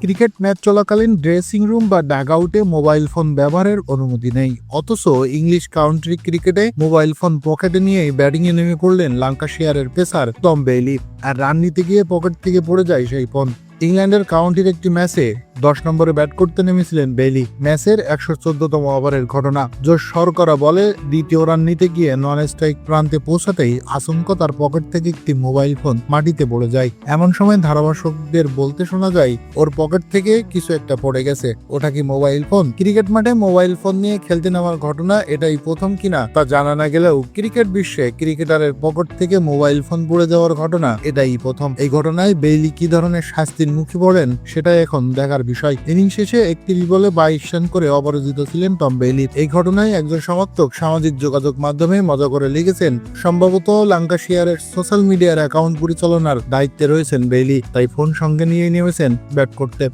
Cricket match চলাকালীন dressing room বা ডাগআউটে মোবাইল ফোন ব্যবহারের অনুমতি নেই। অথচ ইংলিশ কাউন্ট্রি ক্রিকেটে মোবাইল ফোন পকেটে নিয়েই এ নেমে পড়লেন লাঙ্কাশিয়ারের পেসার টম বেইলি আর রান নিতে গিয়ে পকেট থেকে পড়ে যায় সেই ফোন ইংল্যান্ডের কাউন্টির একটি ম্যাচে দশ নম্বরে ব্যাট করতে নেমেছিলেন বেইলি। ম্যাচের একশো চোদ্দতম ওভারের ঘটনা। জোশ শর্করা বলে, দ্বিতীয় রান নিতে গিয়ে নন স্ট্রাইক প্রান্তে পৌঁছাতেই আচমকা তার পকেট থেকে একটি মোবাইল ফোন মাটিতে পড়ে যায়। এমন সময় ধারাভাষ্যকদের বলতে শোনা যায়, ওর পকেট থেকে কিছু একটা পড়ে গেছে। ওটা কি মোবাইল ফোন? ক্রিকেট মাঠে মোবাইল ফোন নিয়ে খেলতে নামার ঘটনা এটাই প্রথম কিনা তা জানা না গেলেও ক্রিকেট বিশ্বে ক্রিকেটারের পকেট থেকে মোবাইল ফোন পড়ে যাওয়ার ঘটনা এটাই প্রথম। এই ঘটনায় বেইলি কি ধরনের মুখে পড়েন, সেটাই এখন দেখার বিষয়। ইনিংস শেষে একত্রিশ বলে বাইশ রান করে অপরাজিত ছিলেন টম বেইলি। এই ঘটনায় একজন সমর্থক সামাজিক যোগাযোগ মাধ্যমে মজা করে লিখেছেন, সম্ভবত লাঙ্কাশিয়ারের সোশ্যাল মিডিয়ার অ্যাকাউন্ট পরিচালনার দায়িত্বে রয়েছেন বেইলি, তাই ফোন সঙ্গে নিয়ে নেমেছেন ব্যাট করতে।